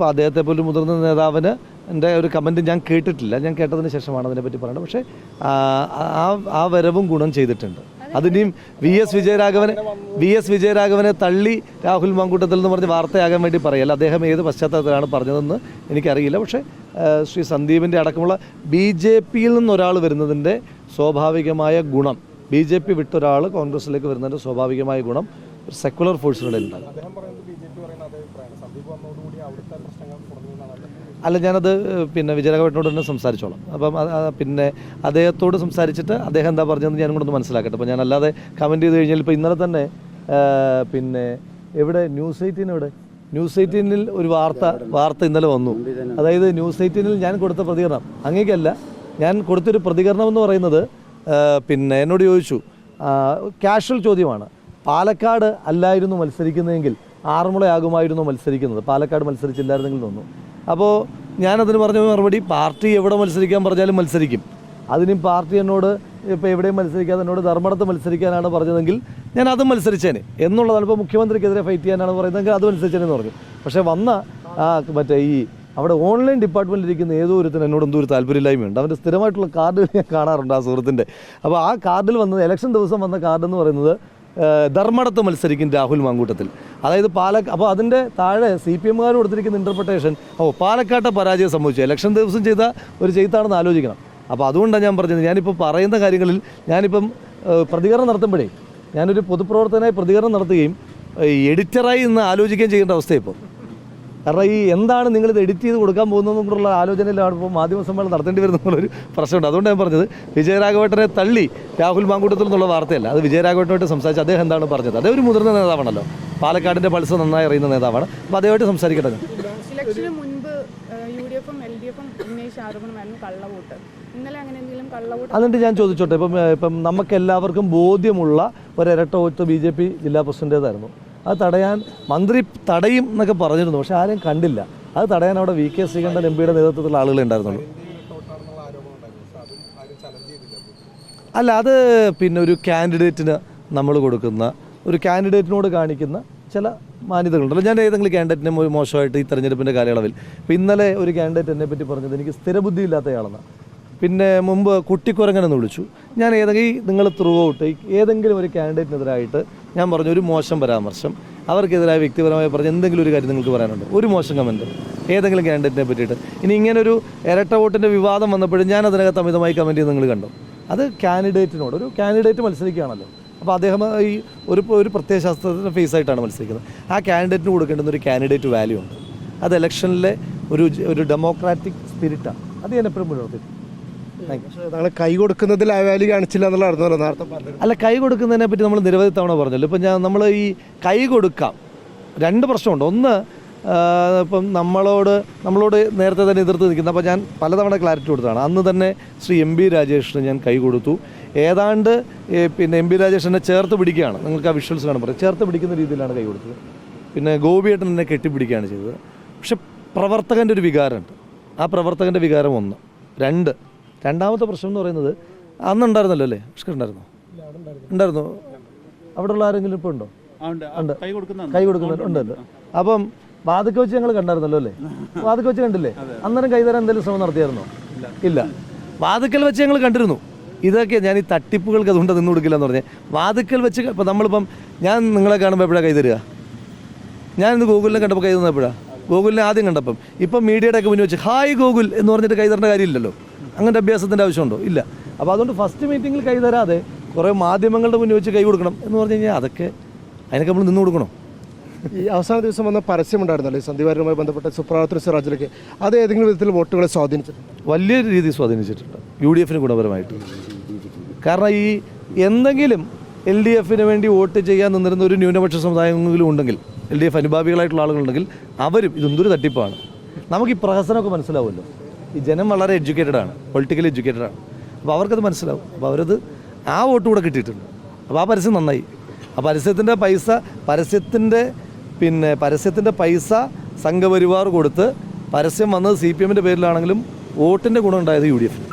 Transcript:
ഇപ്പോൾ അദ്ദേഹത്തെ പോലും മുതിർന്ന നേതാവിന് എന്റെ ഒരു കമന്റ് ഞാൻ കേട്ടിട്ടില്ല. ഞാൻ കേട്ടതിന് ശേഷമാണ് അതിനെപ്പറ്റി പറയുന്നത് പക്ഷേ ആ, ആ വരവും ഗുണം ചെയ്തിട്ടുണ്ട്. അതിനെയും വി എസ് വിജയരാഘവനെ വി എസ് വിജയരാഘവനെ തള്ളി രാഹുൽ മാങ്കൂട്ടത്തിൽ എന്ന് പറഞ്ഞ് വാർത്തയാകാൻ വേണ്ടി പറയല്ല. അദ്ദേഹം ഏത് പശ്ചാത്തലത്തിലാണ് പറഞ്ഞതെന്ന് എനിക്കറിയില്ല. പക്ഷേ ശ്രീ സന്ദീപിന്റെ അടക്കമുള്ള ബി ജെ പിയിൽ നിന്നൊരാൾ വരുന്നതിന്റെ സ്വാഭാവികമായ ഗുണം ബി ജെ പി വിട്ടൊരാൾ കോൺഗ്രസിലേക്ക് വരുന്നതിന്റെ സ്വാഭാവികമായ ഗുണം സെക്കുലർ അദ്ദേഹം അല്ല ഞാനത് പിന്നെ വിജയരാഘവനോട് തന്നെ സംസാരിച്ചോളാം. അപ്പം പിന്നെ അദ്ദേഹത്തോട് സംസാരിച്ചിട്ട് അദ്ദേഹം എന്താ പറഞ്ഞതെന്ന് ഞാനും കൂടെ ഒന്ന് മനസ്സിലാക്കട്ടെ. അപ്പോൾ ഞാൻ അല്ലാതെ കമന്റ് ചെയ്ത് കഴിഞ്ഞാൽ ഇപ്പോൾ ഇന്നലെ തന്നെ പിന്നെ എവിടെ? ന്യൂസ് എയ്റ്റീൻ എവിടെ? ന്യൂസ് എയ്റ്റീനിൽ ഒരു വാർത്ത വാർത്ത ഇന്നലെ വന്നു. അതായത് ന്യൂസ് എയ്റ്റീനിൽ ഞാൻ കൊടുത്ത പ്രതികരണം. അങ്ങേക്കല്ല ഞാൻ കൊടുത്തൊരു പ്രതികരണം എന്ന് പറയുന്നത് പിന്നെ എന്നോട് ചോദിച്ചു കാഷ്വൽ ചോദ്യമാണ്. പാലക്കാട് അല്ലായിരുന്നു മത്സരിക്കുന്നതെങ്കിൽ ആറന്മുളയാകുമായിരുന്നു മത്സരിക്കുന്നത്. പാലക്കാട് മത്സരിച്ചില്ലായിരുന്നെങ്കിൽ തോന്നുന്നു അപ്പോൾ ഞാനതിന് പറഞ്ഞ മറുപടി പാർട്ടി എവിടെ മത്സരിക്കാൻ പറഞ്ഞാലും മത്സരിക്കും. അതിനും പാർട്ടി എന്നോട് ഇപ്പോൾ എവിടെയും മത്സരിക്കാതെ എന്നോട് ധർമ്മടത്ത് മത്സരിക്കാനാണ് പറഞ്ഞതെങ്കിൽ ഞാൻ അതും മത്സരിച്ചേനെ എന്നുള്ളതാണ്. ഇപ്പോൾ മുഖ്യമന്ത്രിക്കെതിരെ ഫൈറ്റ് ചെയ്യാനാണ് പറയുന്നതെങ്കിൽ അത് മത്സരിച്ചേനെ എന്ന് പറഞ്ഞു. പക്ഷേ വന്ന മറ്റേ ഈ അവിടെ ഓൺലൈൻ ഡിപ്പാർട്ട്മെന്റിൽ ഇരിക്കുന്ന ഏതോ ഒരുത്തിന് എന്നോട് എന്തോ ഒരു താല്പര്യമില്ലായ്മയുണ്ട് അവന്റെ സ്ഥിരമായിട്ടുള്ള കാർഡ് ഞാൻ കാണാറുണ്ട് ആ സുഹൃത്തിന്റെ. അപ്പോൾ ആ കാർഡിൽ വന്നത് ഇലക്ഷൻ ദിവസം വന്ന കാർഡ് എന്ന് പറയുന്നത് ധർമ്മടത്ത് മത്സരിക്കും രാഹുൽ മാങ്കൂട്ടത്തിൽ. അതായത് പാലക്ക അപ്പോൾ അതിന്റെ താഴെ സി പി എമ്മുകാർ കൊടുത്തിരിക്കുന്ന ഇന്റർപ്രിട്ടേഷൻ ഓ പാലക്കാട്ടെ പരാജയം സംഭവിച്ചു. ഇലക്ഷൻ ദിവസം ചെയ്ത ഒരു ചെയ്താണെന്ന് ആലോചിക്കണം. അപ്പോൾ അതുകൊണ്ടാണ് ഞാൻ പറഞ്ഞത്. ഞാനിപ്പോൾ പറയുന്ന കാര്യങ്ങളിൽ ഞാനിപ്പം പ്രതികരണം നടത്തുമ്പോഴേ ഞാനൊരു പൊതുപ്രവർത്തകനായി പ്രതികരണം നടത്തുകയും എഡിറ്ററായി ഇന്ന് ആലോചിക്കുകയും ചെയ്യേണ്ട അവസ്ഥ ഇപ്പോൾ കാരണം ഈ എന്താണ് നിങ്ങൾ ഇത് എഡിറ്റ് ചെയ്ത് കൊടുക്കാൻ പോകുന്നതെന്നുള്ള ആലോചനയിലാണ് ഇപ്പോൾ മാധ്യമ സമ്മേളനം നടത്തേണ്ടി ഒരു പ്രശ്നമുണ്ട്. അതുകൊണ്ട് ഞാൻ പറഞ്ഞത് വിജയരാഘവേട്ടനെ തള്ളി രാഹുൽ മാങ്കൂട്ടത്തിൽ നിന്നുള്ള വാർത്തയല്ല. അത് വിജയരാഘവേട്ടനോട്ട് സംസാരിച്ച് അദ്ദേഹം എന്താണ് പറഞ്ഞത്? അദ്ദേഹം ഒരു മുതിർന്ന നേതാവാണല്ലോ. പാലക്കാടിന്റെ പൾസ് നന്നായി അറിയുന്ന നേതാവാണ്. അപ്പോൾ അദ്ദേഹമായിട്ട് സംസാരിക്കട്ടെ ഇലക്ഷന് മുൻപ് യു ഡി എഫും എൽ ഡി എഫും ഉന്നയിച്ച ആരോപണമായിരുന്നു കള്ളവോട്ട്. ഇന്നലെ അങ്ങനെ എന്തെങ്കിലും കള്ളവോട്ട് എന്നിട്ട് ഞാൻ ചോദിച്ചോട്ടെ? ഇപ്പം ഇപ്പം നമുക്ക് എല്ലാവർക്കും ബോധ്യമുള്ള ഒരു ഇരട്ട വോട്ട് ബി ജെ പി ജില്ലാ പ്രസിഡന്റേതായിരുന്നു അത് തടയാൻ മന്ത്രി തടയും എന്നൊക്കെ പറഞ്ഞിരുന്നു പക്ഷെ ആരും കണ്ടില്ല. അത് തടയാൻ അവിടെ വി കെ ശ്രീകണ്ഠൻ എം പിയുടെ നേതൃത്വത്തിലുള്ള ആളുകളെ ഉണ്ടായിരുന്നുള്ളൂ. അല്ല അത് പിന്നെ ഒരു കാൻഡിഡേറ്റിന് നമ്മൾ കൊടുക്കുന്ന ഒരു കാൻഡിഡേറ്റിനോട് കാണിക്കുന്ന ചില മാന്യതകളുണ്ടല്ലോ ഞാൻ ഏതെങ്കിലും കാൻഡിഡേറ്റിനെ മോശമായിട്ട് ഈ തെരഞ്ഞെടുപ്പിന്റെ കാലയളവിൽ ഇപ്പോൾ ഇന്നലെ ഒരു കാൻഡിഡേറ്റ് എന്നെ പറ്റി പറഞ്ഞത് എനിക്ക് സ്ഥിരബുദ്ധി ഇല്ലാത്തയാളെന്നാണ് പിന്നെ മുമ്പ് കുട്ടിക്കുരങ്ങനെന്ന് വിളിച്ചു. ഞാൻ ഏതെങ്കിലും നിങ്ങൾ ത്രൂ ഔട്ട് ഏതെങ്കിലും ഒരു കാൻഡിഡേറ്റിനെതിരായിട്ട് ഞാൻ പറഞ്ഞു ഒരു മോശം പരാമർശം. അവർക്കെതിരായ വ്യക്തിപരമായി പറഞ്ഞ എന്തെങ്കിലും ഒരു കാര്യം നിങ്ങൾക്ക് പറയാനുണ്ട്? ഒരു മോശം കമന്റ് ഏതെങ്കിലും കാൻഡിഡേറ്റിനെ പറ്റിയിട്ട്. ഇനി ഇങ്ങനൊരു ഇരട്ട വോട്ടിന്റെ വിവാദം വന്നപ്പോഴും ഞാൻ അതിനകത്ത് അമിതമായി കമന്റ് ചെയ്ത് നിങ്ങൾ കണ്ടു? അത് കാൻഡിഡേറ്റിനോട് ഒരു കാൻഡിഡേറ്റ് മത്സരിക്കുകയാണല്ലോ. അപ്പോൾ അദ്ദേഹം ഈ ഒരു ഒരു പ്രത്യയശാസ്ത്രത്തിന്റെ ഫേസ് ആയിട്ടാണ് മത്സരിക്കുന്നത്. ആ കാൻഡിഡേറ്റിന് കൊടുക്കേണ്ടുന്ന ഒരു കാൻഡിഡേറ്റ് വാല്യൂ ഉണ്ട്. അത് ഇലക്ഷനിലെ ഒരു ഒരു ഡെമോക്രാറ്റിക് സ്പിരിറ്റാണ് അത് ഞാൻ എപ്പോഴും പക്ഷേ താങ്കൾ കൈ കൊടുക്കുന്നതിൽ വാല്യൂ കാണിച്ചില്ല എന്നുള്ളതായിരുന്നല്ലോ നേരത്തെ പറഞ്ഞത്. അല്ല കൈ കൊടുക്കുന്നതിനെ പറ്റി നമ്മൾ നിരവധി തവണ പറഞ്ഞല്ലോ. ഇപ്പം ഞാൻ നമ്മൾ ഈ കൈ കൊടുക്കാം. രണ്ട് പ്രശ്നമുണ്ട്. ഒന്ന് ഇപ്പം നമ്മളോട് നമ്മളോട് നേരത്തെ തന്നെ എതിർത്ത് നിൽക്കുന്ന അപ്പോൾ ഞാൻ പലതവണ ക്ലാരിറ്റി കൊടുത്തതാണ്. അന്ന് തന്നെ ശ്രീ എം ബി രാജേഷിന് ഞാൻ കൈ കൊടുത്തു. ഏതാണ്ട് പിന്നെ എം ബി രാജേഷിനെ ചേർത്ത് പിടിക്കുകയാണ്. നിങ്ങൾക്ക് ആ വിഷ്വൽസ് കാണാൻ പറയാം ചേർത്ത് പിടിക്കുന്ന രീതിയിലാണ് കൈ കൊടുത്തത്. പിന്നെ ഗോപിയേട്ടൻ എന്നെ കെട്ടിപ്പിടിക്കുകയാണ് ചെയ്തത്. പക്ഷെ പ്രവർത്തകന്റെ ഒരു വികാരമുണ്ട്. ആ പ്രവർത്തകന്റെ വികാരം ഒന്ന്. രണ്ട് രണ്ടാമത്തെ പ്രശ്നം എന്ന് പറയുന്നത് അന്നുണ്ടായിരുന്നല്ലോ അല്ലേ? പുഷ്കർ ഉണ്ടായിരുന്നു? ഉണ്ടായിരുന്നു? അവിടെ ഉള്ള ആരെങ്കിലും ഇപ്പോൾ ഉണ്ടോ? ഉണ്ട്. കൈ കൊടുക്കുന്ന കൈ കൊടുക്കുന്നുണ്ട്. ഉണ്ട് ഉണ്ട് അപ്പം വാതിക്ക വെച്ച് ഞങ്ങൾ കണ്ടായിരുന്നല്ലോ അല്ലേ? വാതിക്ക വെച്ച് കണ്ടില്ലേ അന്നേരം കൈ തരാൻ എന്തെങ്കിലും ശ്രമം നടത്തിയായിരുന്നോ? ഇല്ല. വാതിക്കൽ വെച്ച് ഞങ്ങൾ കണ്ടിരുന്നു. ഇതൊക്കെ ഞാൻ ഈ തട്ടിപ്പുകൾക്ക് അതുകൊണ്ട് നിന്ന് കൊടുക്കില്ല എന്ന് പറഞ്ഞേ. വാതിക്കൽ വെച്ച് ഇപ്പം നമ്മളിപ്പം ഞാൻ നിങ്ങളെ കാണുമ്പോൾ എപ്പോഴാണ് കൈ തരിക? ഞാൻ ഇന്ന് ഗൂഗിളിനെ കണ്ടപ്പോൾ കൈ തന്നപ്പോഴാണ് ഗൂഗിളിനെ ആദ്യം കണ്ടപ്പം. ഇപ്പം മീഡിയയുടെ ഒക്കെ മുന്നിൽ വെച്ച് ഹായ് ഗൂഗിൾ എന്ന് പറഞ്ഞിട്ട് കൈ തരേണ്ട കാര്യമില്ലല്ലോ. അങ്ങനത്തെ അഭ്യാസത്തിന്റെ ആവശ്യമുണ്ടോ? ഇല്ല. അപ്പോൾ അതുകൊണ്ട് ഫസ്റ്റ് മീറ്റിങ്ങിൽ കൈ തരാതെ കുറേ മാധ്യമങ്ങളുടെ മുന്നിൽ വെച്ച് കൈ കൊടുക്കണം എന്ന് പറഞ്ഞു കഴിഞ്ഞാൽ അതൊക്കെ അതിനൊക്കെ നമ്മൾ നിന്ന് കൊടുക്കണം. ഈ അവസാന ദിവസം വന്ന പരസ്യം ഉണ്ടായിരുന്നല്ലോ ഈ സന്ധിവാരനുമായി ബന്ധപ്പെട്ട സുപ്രാത്ര സിറാജിലേക്ക്. അത് ഏതെങ്കിലും വിധത്തിൽ വോട്ടുകളെ സ്വാധീനിച്ചിട്ടുണ്ട്? വലിയ രീതിയിൽ സ്വാധീനിച്ചിട്ടുണ്ട്. യു ഡി എഫിന് ഗുണപരമായിട്ട്. കാരണം ഈ എന്തെങ്കിലും എൽ ഡി എഫിന് വേണ്ടി വോട്ട് ചെയ്യാൻ നിന്നിരുന്ന ഒരു ന്യൂനപക്ഷ സമുദായമെങ്കിലും ഉണ്ടെങ്കിൽ എൽ ഡി എഫ് അനുഭാവികളായിട്ടുള്ള ആളുകളുണ്ടെങ്കിൽ അവരും ഇതെന്തൊരു തട്ടിപ്പാണ്. നമുക്ക് ഈ പ്രഹസനമൊക്കെ മനസ്സിലാവുമല്ലോ. ഈ ജനം വളരെ എഡ്യൂക്കേറ്റഡ് ആണ് പൊളിറ്റിക്കലി എഡ്യൂക്കേറ്റഡ് ആണ്. അപ്പോൾ അവർക്കത് മനസ്സിലാവും. അപ്പോൾ അവരത് ആ വോട്ട് കൂടെ കിട്ടിയിട്ടുണ്ട്. അപ്പോൾ ആ പരസ്യം നന്നായി. ആ പരസ്യത്തിന്റെ പൈസ പരസ്യത്തിന്റെ പിന്നെ പരസ്യത്തിന്റെ പൈസ സംഘപരിവാർ കൊടുത്ത് പരസ്യം വന്നത് സി പി എമ്മിന്റെ പേരിലാണെങ്കിലും വോട്ടിന്റെ ഗുണം ഉണ്ടായത് യു ഡി എഫിന്.